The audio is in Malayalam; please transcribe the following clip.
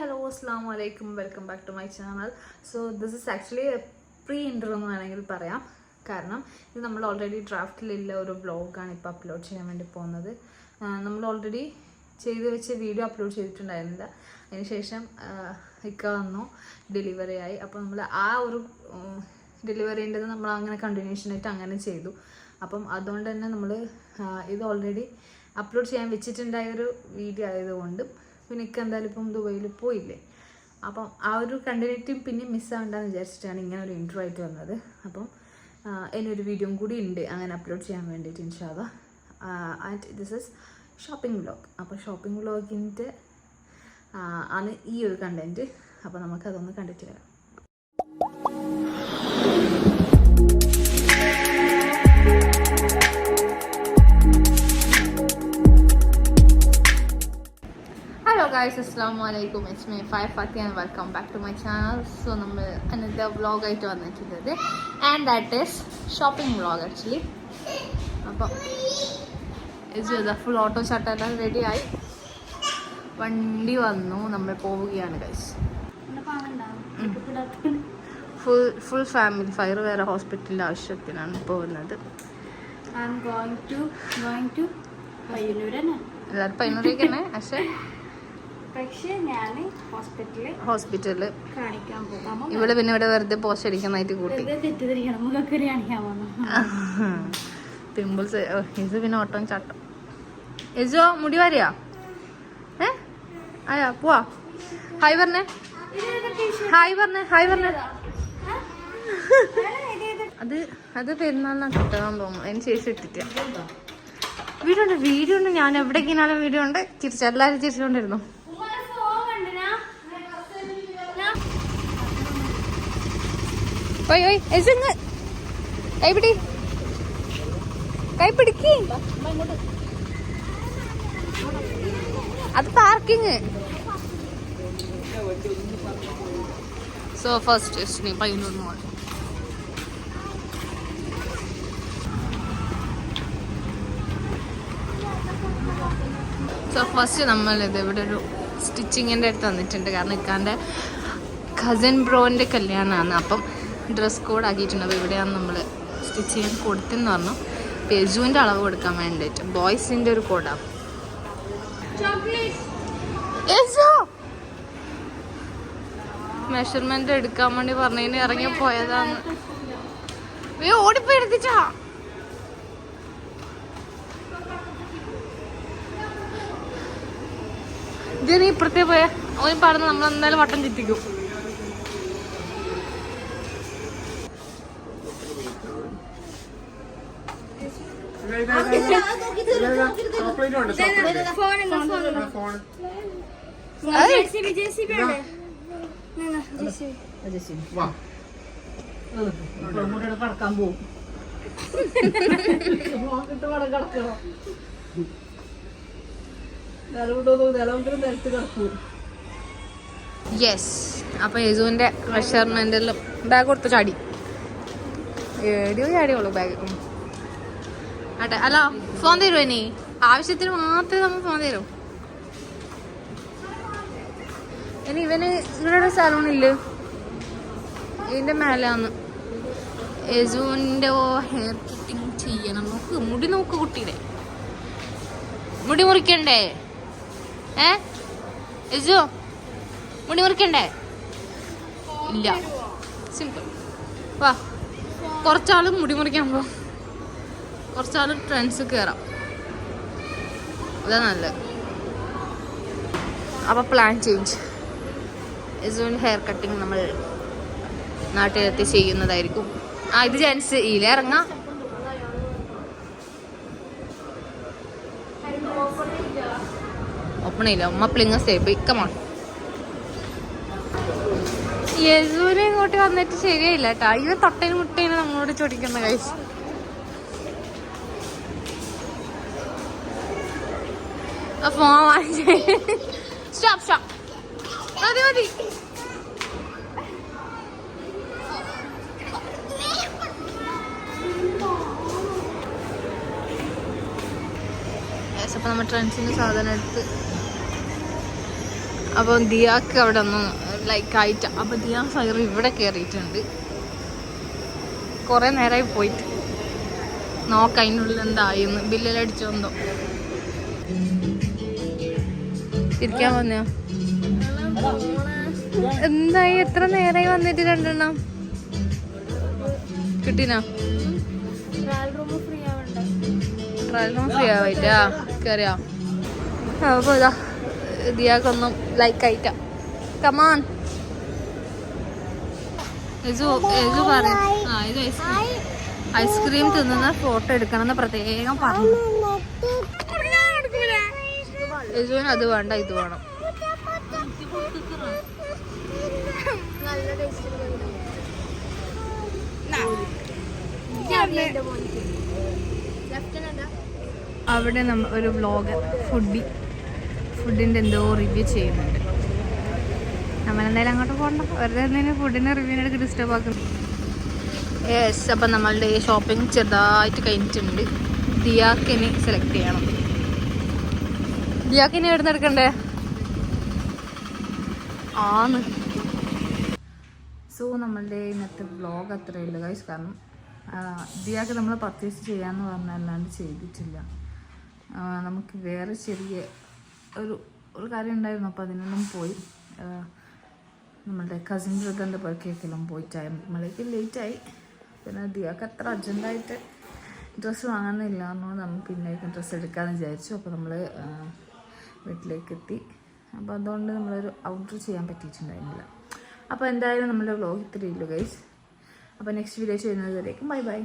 ഹലോ അസ്സാം വലൈക്കും welcome back to my channel. So this is actually pre interview എന്ന് വേണമെങ്കിൽ പറയാം. കാരണം ഇത് നമ്മൾ ഓൾറെഡി ഡ്രാഫ്റ്റിലുള്ള ഒരു വ്ളോഗാണ് ഇപ്പോൾ അപ്ലോഡ് ചെയ്യാൻ വേണ്ടി പോകുന്നത്. നമ്മൾ ഓൾറെഡി ചെയ്ത് വെച്ച് വീഡിയോ അപ്ലോഡ് ചെയ്തിട്ടുണ്ടായിരുന്നില്ല. അതിനുശേഷം ഇക്ക വന്നു ഡെലിവറി ആയി. അപ്പോൾ നമ്മൾ ആ ഒരു ഡെലിവറിന്റെത് നമ്മൾ അങ്ങനെ കണ്ടിന്യൂഷൻ ആയിട്ട് അങ്ങനെ ചെയ്തു. അപ്പം അതുകൊണ്ട് തന്നെ നമ്മൾ ഇത് ഓൾറെഡി അപ്ലോഡ് ചെയ്യാൻ വെച്ചിട്ടുണ്ടായ ഒരു വീഡിയോ ആയതുകൊണ്ടും പിന്നെ എന്തായാലും ഇപ്പം ദുബൈയിൽ പോയില്ലേ? അപ്പം ആ ഒരു കണ്ടിന്യൂറ്റി പിന്നെ മിസ്സാവണ്ടെന്ന് വിചാരിച്ചിട്ടാണ് ഇങ്ങനെ ഒരു ഇൻട്രോ ആയിട്ട് വന്നത്. അപ്പം എന്നൊരു വീഡിയോയും കൂടി ഉണ്ട് അങ്ങനെ അപ്ലോഡ് ചെയ്യാൻ വേണ്ടിയിട്ട് ഇൻഷാവ and this is shopping vlog അപ്പോൾ ഷോപ്പിംഗ് വ്ളോഗിന്റെ ആണ് ഈ ഒരു കണ്ടന്റ് അപ്പോൾ നമുക്കതൊന്ന് കണ്ടിട്ട് വരാം. ഗായ്സ് അസ്സാം വലൈക്കും it's me five Fathi and welcome back to my channel so നമ്മൾ അന്നത്തെ വ്ളോഗായിട്ട് വന്നിട്ടുള്ളത്. And that is shopping vlog actually അപ്പം ഇത് ഫുൾ ഓട്ടോ ചട്ടെല്ലാം റെഡിയായി വണ്ടി വന്നു. നമ്മൾ പോവുകയാണ് ഗൈസ് ഫുൾ ഫുൾ ഫാമിലി ഫയർ വേറെ ഹോസ്പിറ്റലിന്റെ ആവശ്യത്തിനാണ് പോകുന്നത്. എല്ലാവരും പയ്യന്നൂരേക്കാണ് തന്നെ പക്ഷേ പക്ഷേ ഞാൻ ഹോസ്പിറ്റലിൽ ഹോസ്പിറ്റലിൽ കാണിക്കാൻ പോകാം. ഇവിടെ പിന്നെ ഇവിടെ വെറുതെ പോസ്റ്റ് അടിക്കുന്നതായിട്ട് കൂട്ടി. വെറുതെ തെറ്റിദ്ധരിക്കണം. മുഖക്കറി കാണിക്കാൻ പോകുന്നു. പിമ്പിൾസ് ഇത് പിന്നെ ഓട്ടം ചാട്ടം. യജോ മുടി വരെയാ? ഏ? ആയാ പോവാ. ഹായ് പറഞ്ഞേ. ഹായ് പറഞ്ഞേ ഹായ് പറഞ്ഞേ. അത് അത് പെരുന്നാളിനാണ് കിട്ടാൻ തോന്നുന്നു. അതിന് ശേഷം ഇട്ടിട്ട്. വീഡിയോ ഉണ്ട് വീഡിയോ ഉണ്ട് ഞാൻ എവിടെ എവിടേക്കിനാലും വീഡിയോ ഉണ്ട് ചിരിച്ചു എല്ലാവരും ചിരിച്ചുകൊണ്ടിരുന്നു. ഓയ് ഓയ് യജുങ്ങ് കൈപിടി. കൈ പിടിക്ക് അത് parking. So first destiny Payyanur mall so first നമ്മളിത് ഇവിടെ ഒരു സ്റ്റിച്ചിങ്ങിന്റെ അടുത്ത് വന്നിട്ടുണ്ട്. കാരണം ഇക്കാന്റെ കസിൻ ബ്രോന്റെ കല്യാണമാണ്. അപ്പം ഡ്രസ് കോഡ് ആക്കിയിട്ടുണ്ട് അപ്പോൾ ഇവിടെയാണ് നമ്മൾ സ്റ്റിച്ച് ചെയ്യാൻ കൊടുത്തെന്ന് പറഞ്ഞു. പെജുവിന്റെ അളവ് കൊടുക്കാൻ വേണ്ടിയിട്ട്. ബോയ്സിന്റെ ഒരു കോഡാണ് മെഷർമെന്റ് എടുക്കാൻ വേണ്ടി പറഞ്ഞതിന് ഇറങ്ങി പോയതാണ്. ഓടിപ്പോയി എടുത്തിച്ചാ. ഇതിന് ഇപ്പുറത്തേ പോയ. ഓൻ പറഞ്ഞ് നമ്മൾ എന്തായാലും വട്ടം ചുറ്റിക്കും കടക്കാൻ പോവും യെസ് അപ്പൊ യേസുവിന്റെ മെഷർമെന്റിലും ബാഗ് കൊടുത്ത് ചാടി. ഏടിയോ ചാടിയുള്ളൂ ബാഗ് അട്ടെ ഹലോ ഫോൺ തരുമോ ഇനി? ആവശ്യത്തിന് മാത്രമേ നമ്മൾ ഫോൺ തരൂ. ഇനി ഇവന് ഇവിടെ സ്ഥലം ഇല്ല? ഇതിന്റെ മേലാന്ന് യജുവിന്റെ ഹെയർ കട്ടിങ് ചെയ്യണം. നോക്ക് മുടി നോക്ക് കുട്ടിയുടെ. മുടി മുറിക്കണ്ടേ? ഏ? യജു മുടി മുറിക്കണ്ടേ? ഇല്ല. സിമ്പിൾ വാ. കുറച്ചാളും മുടി മുറിക്കാൻ പോ കുറച്ചാളും ട്രെൻഡ്സ് കയറാം അതാ നല്ലത്. അപ്പോൾ പ്ലാൻ ചേഞ്ച് യജുവിന്റെ ഹെയർ കട്ടിങ് നമ്മൾ നാട്ടിലെത്തി ചെയ്യുന്നതായിരിക്കും. ആ ഇത് ജെൻസ് ഇല്ല? ഇറങ്ങാം. ഓപ്പൺ ചെയ്യില്ല. ഉമ്മ പ്ലിങ്ങ സേഫ് കമാണ് യസൂര് ഇങ്ങോട്ട് വന്നിട്ട് ശരിയായില്ല കേട്ടോ ഇവ തൊട്ടേന് മുട്ടേനും നമ്മളോട് ചൊടിക്കുന്ന കഴിച്ച് ഫോൺ വാങ്ങിച്ചേ സ്റ്റോപ്പ് സ്റ്റോപ്പ് മതി മതി അപ്പൊ നമ്മൾ ട്രെൻഡ്സിന്റെ സാധനം എടുത്ത്. അപ്പോൾ ദിയാക്ക് അവിടെ ഒന്ന് ലൈക്ക് ആയിട്ട്. അപ്പോൾ ദിയാ ഫയർ ഇവിടെ കയറിയിട്ടുണ്ട് കുറേ നേരമായി പോയിട്ട്. നോക്കാം അതിനുള്ളിൽ ബില്ലിലടിച്ചോ ബില്ലിലടിച്ചോന്തോ ഇരിക്കാൻ വന്നോ? എന്തായി? എത്ര നേരമായി വന്നിട്ട് രണ്ടെണ്ണം? കിട്ടിനാ? ട്രയൽ റൂം ഫ്രീ ആവായിട്ടാ? കയറിയാ അപ്പോൾ ഇതാ ദിയാക്കൊന്നും ലൈക്ക് ആയിട്ടാ. കമാൻ യജു പറയും. ആ ഇത് ഐസ്ക്രീം. ഐസ്ക്രീം തിന്നുന്ന ഫോട്ടോ എടുക്കണം എന്ന് പ്രത്യേകം പറഞ്ഞു. യജുവിന് അത് വേണ്ട ഇത് വേണം. അവിടെ നമ്മ ഒരു വ്ലോഗ് ഫുഡി ഫുഡിന്റെ എന്തോ റിവ്യൂ ചെയ്യുന്നുണ്ട്. നമ്മളെന്തായാലും അങ്ങോട്ട് പോകണ്ട. വെറുതെ എന്തെങ്കിലും ഫുഡിന്റെ റിവ്യൂവിനൊക്കെ ഡിസ്റ്റർബ് ആക്കുന്നു. യെസ് അപ്പം നമ്മളുടെ ഷോപ്പിംഗ് ചെറുതായിട്ട് കഴിഞ്ഞിട്ടുണ്ട്. ദിയാക്കിനി സെലക്ട് ചെയ്യണം. ദിയാക്കിനി എവിടെ നിന്ന് എടുക്കണ്ടേ? ആന്ന് സോ നമ്മളുടെ ഇന്നത്തെ ബ്ലോഗ് അത്രയേ ഉള്ളൂ ഗൈസ് കാരണം ദിയാക്ക് നമ്മൾ പർച്ചേസ് ചെയ്യാന്ന് പറഞ്ഞല്ലാണ്ട് ചെയ്തിട്ടില്ല. നമുക്ക് വേറെ ചെറിയ ഒരു ഒരു കാര്യം ഉണ്ടായിരുന്നു അപ്പോൾ അതിനൊന്നും പോയി. നമ്മളുടെ കസിൻ ബ്രദറിന്റെ പുറക്കേക്കെല്ലാം പോയിട്ടായി നമ്മളേക്ക് ലേറ്റായി പിന്നെ ദിയാക്ക് അത്ര അർജന്റായിട്ട് ഡ്രസ്സ് വാങ്ങുന്നില്ല എന്നുകൊണ്ട് നമുക്ക് ഇന്നേക്കും ഡ്രസ്സ് എടുക്കാമെന്ന് വിചാരിച്ചു. അപ്പോൾ നമ്മൾ വീട്ടിലേക്ക് എത്തി അപ്പോൾ അതുകൊണ്ട് നമ്മളൊരു ഔട്ടർ ചെയ്യാൻ പറ്റിയിട്ടുണ്ടായിരുന്നില്ല. അപ്പോൾ എന്തായാലും നമ്മുടെ വ്ലോഗ് ഇത്രയേ ഉള്ളൂ ഗൈസ് അപ്പോൾ നെക്സ്റ്റ് വീഡിയോ ചെയ്യുന്നത് ബൈ ബൈ